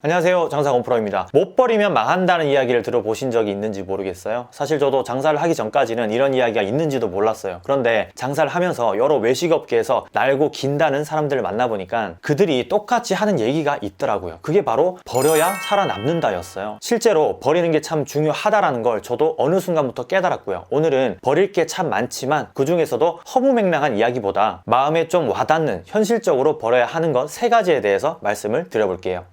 안녕하세요. 장사건 프로입니다. 못 버리면 망한다는 이야기를 들어보신 적이 있는지 모르겠어요. 사실 저도 장사를 하기 전까지는 이런 이야기가 있는지도 몰랐어요. 그런데 장사를 하면서 여러 외식업계에서 날고 긴다는 사람들을 만나보니까 그들이 똑같이 하는 얘기가 있더라고요. 그게 바로 버려야 살아남는다 였어요. 실제로 버리는 게 참 중요하다라는 걸 저도 어느 순간부터 깨달았고요. 오늘은 버릴 게 참 많지만 그 중에서도 허무맹랑한 이야기보다 마음에 좀 와닿는 현실적으로 버려야 하는 것 세 가지에 대해서 말씀을 드려볼게요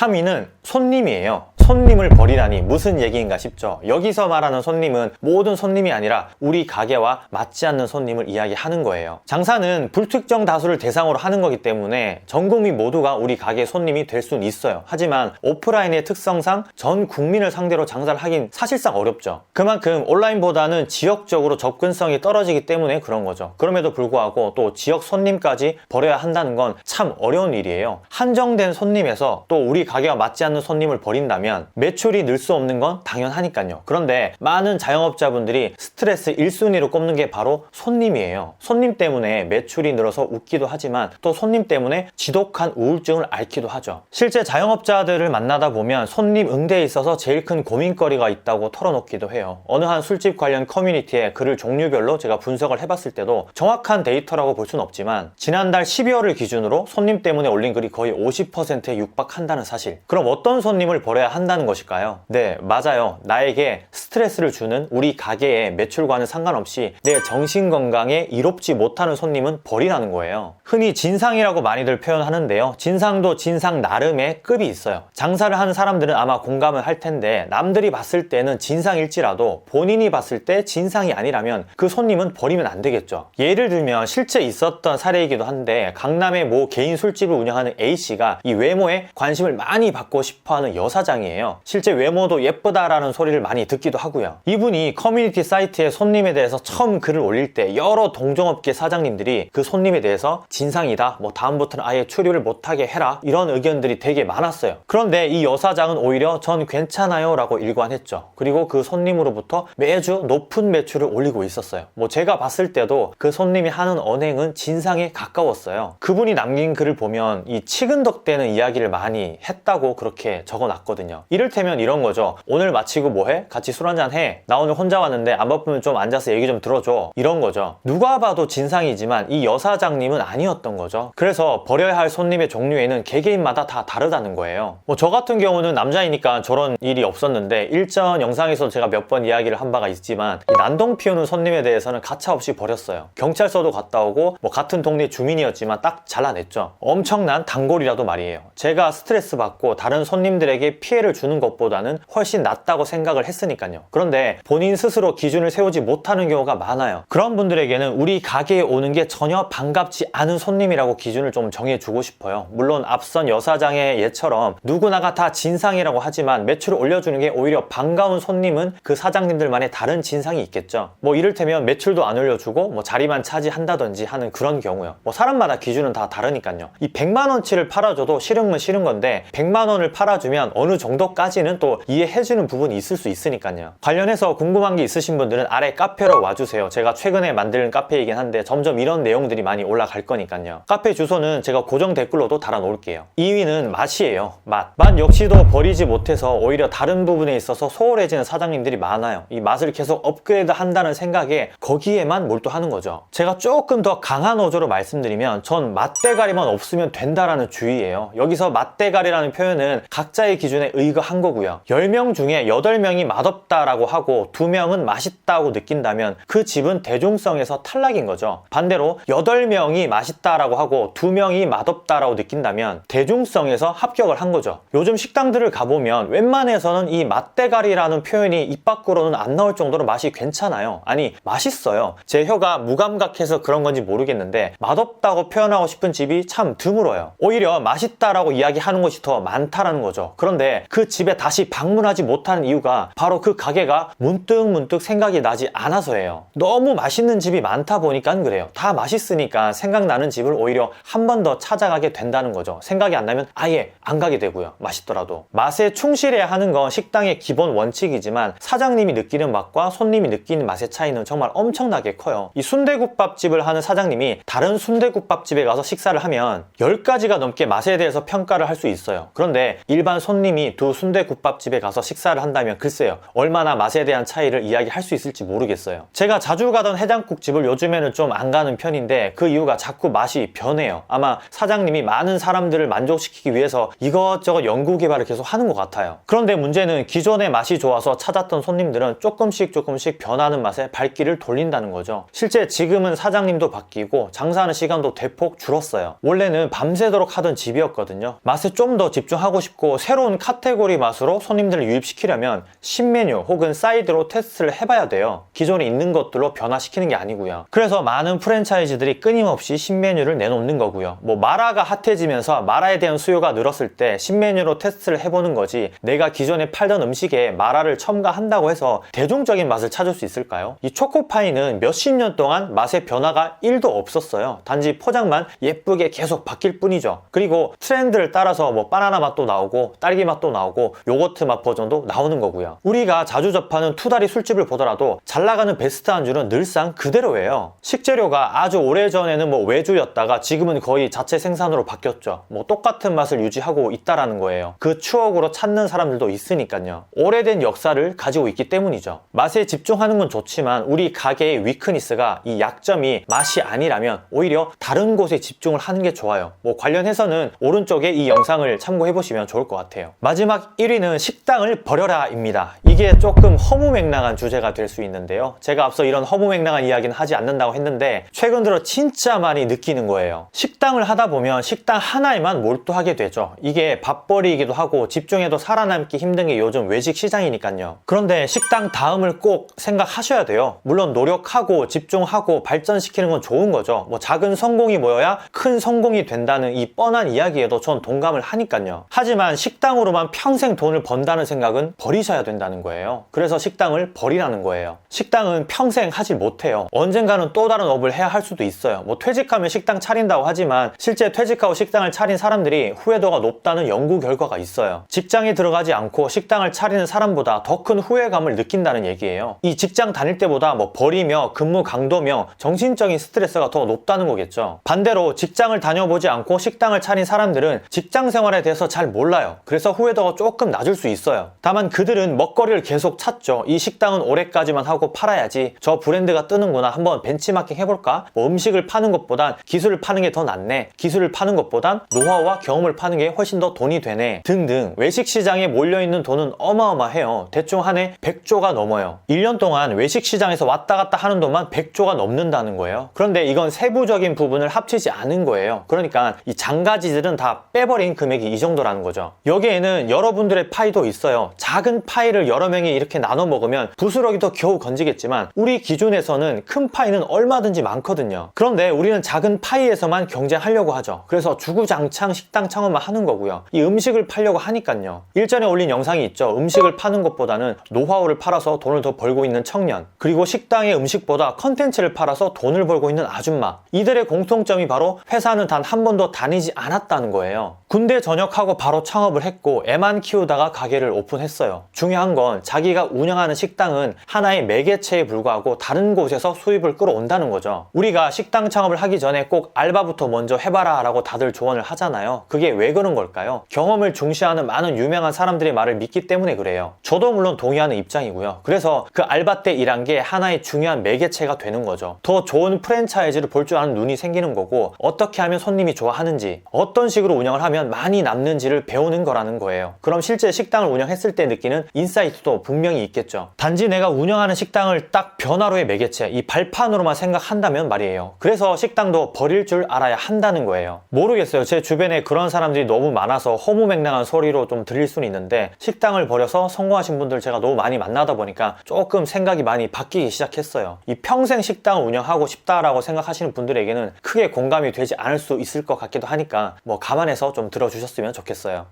3위는 손님이에요. 손님을 버리다니 무슨 얘기인가 싶죠. 여기서 말하는 손님은 모든 손님이 아니라 우리 가게와 맞지 않는 손님을 이야기하는 거예요. 장사는 불특정 다수를 대상으로 하는 거기 때문에 전 국민 모두가 우리 가게 손님이 될 수는 있어요. 하지만 오프라인의 특성상 전 국민을 상대로 장사를 하긴 사실상 어렵죠. 그만큼 온라인보다는 지역적으로 접근성이 떨어지기 때문에 그런 거죠. 그럼에도 불구하고 또 지역 손님까지 버려야 한다는 건 참 어려운 일이에요. 한정된 손님에서 또 우리 가게와 맞지 않는 손님을 버린다면 매출이 늘 수 없는 건 당연하니까요. 그런데 많은 자영업자분들이 스트레스 1순위로 꼽는 게 바로 손님이에요. 손님 때문에 매출이 늘어서 웃기도 하지만 또 손님 때문에 지독한 우울증을 앓기도 하죠. 실제 자영업자들을 만나다 보면 손님 응대에 있어서 제일 큰 고민거리가 있다고 털어놓기도 해요. 어느 한 술집 관련 커뮤니티에 글을 종류별로 제가 분석을 해봤을 때도 정확한 데이터라고 볼 수는 없지만 지난달 12월을 기준으로 손님 때문에 올린 글이 거의 50%에 육박한다는 사실. 그럼 어떤 손님을 버려야 한다는 것일까요? 네, 맞아요. 나에게 스트레스를 주는 우리 가게의 매출과는 상관없이 내 정신 건강에 이롭지 못하는 손님은 버리라는 거예요. 흔히 진상이라고 많이들 표현하는데요. 진상도 진상 나름의 급이 있어요. 장사를 하는 사람들은 아마 공감을 할 텐데 남들이 봤을 때는 진상일지라도 본인이 봤을 때 진상이 아니라면 그 손님은 버리면 안 되겠죠. 예를 들면 실제 있었던 사례이기도 한데 강남의 모 개인 술집을 운영하는 A씨가 이 외모에 관심을 많이 받고 싶어 하는 여사장이 에요. 실제 외모도 예쁘다라는 소리를 많이 듣기도 하고요. 이분이 커뮤니티 사이트에 손님에 대해서 처음 글을 올릴 때 여러 동종업계 사장님들이 그 손님에 대해서 진상이다. 뭐 다음부터는 아예 출입을 못하게 해라. 이런 의견들이 되게 많았어요. 그런데 이 여사장은 오히려 전 괜찮아요 라고 일관했죠. 그리고 그 손님으로부터 매주 높은 매출을 올리고 있었어요. 뭐 제가 봤을 때도 그 손님이 하는 언행은 진상에 가까웠어요. 그분이 남긴 글을 보면 이 치근덕대는 이야기를 많이 했다고 그렇게 적어놨거든요. 이를테면 이런 거죠. 오늘 마치고 뭐 해? 같이 술 한잔 해. 나 오늘 혼자 왔는데 안 바쁘면 좀 앉아서 얘기 좀 들어줘. 이런 거죠. 누가 봐도 진상이지만 이 여사장님은 아니었던 거죠. 그래서 버려야 할 손님의 종류에는 개개인마다 다 다르다는 거예요. 뭐 저 같은 경우는 남자이니까 저런 일이 없었는데 일전 영상에서 제가 몇 번 이야기를 한 바가 있지만 이 난동 피우는 손님에 대해서는 가차없이 버렸어요. 경찰서도 갔다 오고 뭐 같은 동네 주민이었지만 딱 잘라냈죠. 엄청난 단골이라도 말이에요. 제가 스트레스 받고 다른 손님들에게 피해를 주는 것보다는 훨씬 낫다고 생각을 했으니까요. 그런데 본인 스스로 기준을 세우지 못하는 경우가 많아요. 그런 분들에게는 우리 가게에 오는 게 전혀 반갑지 않은 손님이라고 기준을 좀 정해주고 싶어요. 물론 앞선 여사장의 예처럼 누구나가 다 진상이라고 하지만 매출을 올려주는 게 오히려 반가운 손님은 그 사장님들만의 다른 진상이 있겠죠. 뭐 이를테면 매출도 안 올려주고 뭐 자리만 차지한다든지 하는 그런 경우요. 뭐 사람마다 기준은 다 다르니까요. 이 100만 원치를 팔아줘도 싫으면 싫은 건데 100만 원을 팔아주면 어느 정도 까지는 또 이해해주는 부분이 있을 수 있으니까요. 관련해서 궁금한 게 있으신 분들은 아래 카페로 와주세요. 제가 최근에 만든 카페이긴 한데 점점 이런 내용들이 많이 올라갈 거니까요. 카페 주소는 제가 고정 댓글로도 달아 놓을게요. 2위는 맛이에요. 맛. 맛 역시도 버리지 못해서 오히려 다른 부분에 있어서 소홀해지는 사장님들이 많아요. 이 맛을 계속 업그레이드 한다는 생각에 거기에만 몰두하는 거죠. 제가 조금 더 강한 어조로 말씀드리면 전 맛대가리만 없으면 된다라는 주의예요. 여기서 맛대가리라는 표현은 각자의 기준에 의 거한 거고요. 10명 중에 8명이 맛없다라고 하고 2명은 맛있다고 느낀다면 그 집은 대중성에서 탈락인 거죠. 반대로 8명이 맛있다라고 하고 2명이 맛없다라고 느낀다면 대중성에서 합격을 한 거죠. 요즘 식당들을 가보면 웬만해서는 이 맛대가리라는 표현이 입 밖으로는 안 나올 정도로 맛이 괜찮아요. 아니, 맛있어요. 제 혀가 무감각해서 그런 건지 모르겠는데 맛없다고 표현하고 싶은 집이 참 드물어요. 오히려 맛있다라고 이야기하는 것이 더 많다라는 거죠. 그런데 그그 집에 다시 방문하지 못하는 이유가 바로 그 가게가 문득 문득 생각이 나지 않아서예요. 너무 맛있는 집이 많다 보니까 그래요. 다 맛있으니까 생각나는 집을 오히려 한 번 더 찾아가게 된다는 거죠. 생각이 안 나면 아예 안 가게 되고요. 맛있더라도. 맛에 충실해야 하는 건 식당의 기본 원칙이지만 사장님이 느끼는 맛과 손님이 느끼는 맛의 차이는 정말 엄청나게 커요. 이 순대국밥집을 하는 사장님이 다른 순대국밥집에 가서 식사를 하면 10가지가 넘게 맛에 대해서 평가를 할 수 있어요. 그런데 일반 손님이 두 순대국밥집에 가서 식사를 한다면 글쎄요. 얼마나 맛에 대한 차이를 이야기할 수 있을지 모르겠어요. 제가 자주 가던 해장국집을 요즘에는 좀 안 가는 편인데 그 이유가 자꾸 맛이 변해요. 아마 사장님이 많은 사람들을 만족시키기 위해서 이것저것 연구 개발을 계속 하는 것 같아요. 그런데 문제는 기존의 맛이 좋아서 찾았던 손님들은 조금씩 조금씩 변하는 맛에 발길을 돌린다는 거죠. 실제 지금은 사장님도 바뀌고 장사하는 시간도 대폭 줄었어요. 원래는 밤새도록 하던 집이었거든요. 맛에 좀 더 집중하고 싶고 새로운 카테고리 맛으로 손님들을 유입시키려면 신메뉴 혹은 사이드로 테스트를 해봐야 돼요. 기존에 있는 것들로 변화시키는 게 아니고요. 그래서 많은 프랜차이즈들이 끊임없이 신메뉴를 내놓는 거고요. 뭐 마라가 핫해지면서 마라에 대한 수요가 늘었을 때 신메뉴로 테스트를 해보는 거지 내가 기존에 팔던 음식에 마라를 첨가한다고 해서 대중적인 맛을 찾을 수 있을까요? 이 초코파이는 몇십 년 동안 맛의 변화가 1도 없었어요. 단지 포장만 예쁘게 계속 바뀔 뿐이죠. 그리고 트렌드를 따라서 뭐 바나나 맛도 나오고 딸기 맛도 나오고 요거트 맛 버전도 나오는 거고요. 우리가 자주 접하는 투다리 술집을 보더라도 잘 나가는 베스트 안주는 늘상 그대로예요. 식재료가 아주 오래전에는 뭐 외주였다가 지금은 거의 자체 생산으로 바뀌었죠. 뭐 똑같은 맛을 유지하고 있다라는 거예요. 그 추억으로 찾는 사람들도 있으니까요. 오래된 역사를 가지고 있기 때문이죠. 맛에 집중하는 건 좋지만 우리 가게의 위크니스가 이 약점이 맛이 아니라면 오히려 다른 곳에 집중을 하는 게 좋아요. 뭐 관련해서는 오른쪽에 이 영상을 참고해 보시면 좋을 것 같아요. 마지막 1위는 식당을 버려라입니다. 이게 조금 허무맹랑한 주제가 될 수 있는데요. 제가 앞서 이런 허무맹랑한 이야기는 하지 않는다고 했는데 최근 들어 진짜 많이 느끼는 거예요. 식당을 하다 보면 식당 하나에만 몰두하게 되죠. 이게 밥벌이이기도 하고 집중해도 살아남기 힘든 게 요즘 외식 시장이니까요. 그런데 식당 다음을 꼭 생각하셔야 돼요. 물론 노력하고 집중하고 발전시키는 건 좋은 거죠. 뭐 작은 성공이 모여야 큰 성공이 된다는 이 뻔한 이야기에도 전 동감을 하니까요. 하지만 식당으로만 평생 돈을 번다는 생각은 버리셔야 된다는 거예요. 그래서 식당을 버리라는 거예요. 식당은 평생 하질 못해요. 언젠가는 또 다른 업을 해야 할 수도 있어요. 뭐 퇴직하면 식당 차린다고 하지만 실제 퇴직하고 식당을 차린 사람들이 후회도가 높다는 연구 결과가 있어요. 직장에 들어가지 않고 식당을 차리는 사람보다 더 큰 후회감을 느낀다는 얘기예요. 이 직장 다닐 때보다 뭐 벌이며 근무 강도며 정신적인 스트레스가 더 높다는 거겠죠. 반대로 직장을 다녀보지 않고 식당을 차린 사람들은 직장 생활에 대해서 잘 몰라요. 그래서 후회도가 조금 낮을 수 있어요. 다만 그들은 먹거리 를 계속 찾죠. 이 식당은 올해까지만 하고 팔아야지. 저 브랜드가 뜨는구나. 한번 벤치마킹 해볼까? 뭐 음식을 파는 것보단 기술을 파는 게 더 낫네. 기술을 파는 것보단 노하우와 경험을 파는 게 훨씬 더 돈이 되네. 등등. 외식 시장에 몰려있는 돈은 어마어마해요. 대충 한 해 100조가 넘어요. 1년 동안 외식 시장에서 왔다 갔다 하는 돈만 100조가 넘는다는 거예요. 그런데 이건 세부적인 부분을 합치지 않은 거예요. 그러니까 이 장가지들은 다 빼버린 금액이 이 정도라는 거죠. 여기에는 여러분들의 파이도 있어요. 작은 파이를 여러 명이 이렇게 나눠 먹으면 부스러기도 겨우 건지겠지만 우리 기준에서는 큰 파이는 얼마든지 많거든요. 그런데 우리는 작은 파이에서만 경쟁하려고 하죠. 그래서 주구장창 식당 창업만 하는 거고요. 이 음식을 팔려고 하니까요. 일전에 올린 영상이 있죠. 음식을 파는 것보다는 노하우를 팔아서 돈을 더 벌고 있는 청년. 그리고 식당의 음식보다 컨텐츠를 팔아서 돈을 벌고 있는 아줌마. 이들의 공통점이 바로 회사는 단 한 번도 다니지 않았다는 거예요. 군대 전역하고 바로 창업을 했고 애만 키우다가 가게를 오픈했어요. 중요한 건 자기가 운영하는 식당은 하나의 매개체에 불과하고 다른 곳에서 수입을 끌어온다는 거죠. 우리가 식당 창업을 하기 전에 꼭 알바부터 먼저 해봐라 라고 다들 조언을 하잖아요. 그게 왜 그런 걸까요? 경험을 중시하는 많은 유명한 사람들의 말을 믿기 때문에 그래요. 저도 물론 동의하는 입장이고요. 그래서 그 알바 때 일한 게 하나의 중요한 매개체가 되는 거죠. 더 좋은 프랜차이즈를 볼 줄 아는 눈이 생기는 거고 어떻게 하면 손님이 좋아하는지 어떤 식으로 운영을 하면 많이 남는지를 배우는 거라는 거예요. 그럼 실제 식당을 운영했을 때 느끼는 인사이트 도 분명히 있겠죠. 단지 내가 운영하는 식당을 딱 변화로의 매개체, 이 발판으로만 생각한다면 말이에요. 그래서 식당도 버릴 줄 알아야 한다는 거예요. 모르겠어요. 제 주변에 그런 사람들이 너무 많아서 허무맹랑한 소리로 좀 들릴 수는 있는데 식당을 버려서 성공하신 분들 제가 너무 많이 만나다 보니까 조금 생각이 많이 바뀌기 시작했어요. 이 평생 식당을 운영하고 싶다라고 생각하시는 분들에게는 크게 공감이 되지 않을 수 있을 것 같기도 하니까 뭐 감안해서 좀 들어주셨으면 좋겠어요.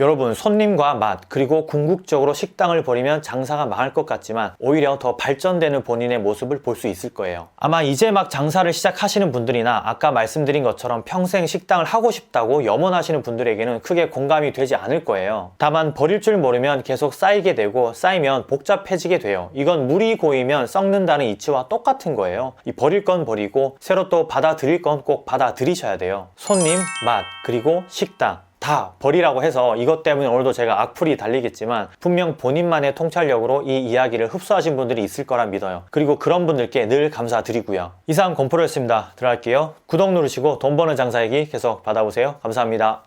여러분 손님과 맛 그리고 궁극적으로 식당을 버리면 장사가 망할 것 같지만 오히려 더 발전되는 본인의 모습을 볼 수 있을 거예요. 아마 이제 막 장사를 시작하시는 분들이나 아까 말씀드린 것처럼 평생 식당을 하고 싶다고 염원하시는 분들에게는 크게 공감이 되지 않을 거예요. 다만 버릴 줄 모르면 계속 쌓이게 되고 쌓이면 복잡해지게 돼요. 이건 물이 고이면 썩는다는 이치와 똑같은 거예요. 이 버릴 건 버리고 새로 또 받아들일 건 꼭 받아들이셔야 돼요. 손님, 맛, 그리고 식당. 다 버리라고 해서 이것 때문에 오늘도 제가 악플이 달리겠지만 분명 본인만의 통찰력으로 이 이야기를 흡수하신 분들이 있을 거라 믿어요. 그리고 그런 분들께 늘 감사드리고요. 이상 건프로였습니다. 들어갈게요. 구독 누르시고 돈 버는 장사 얘기 계속 받아보세요. 감사합니다.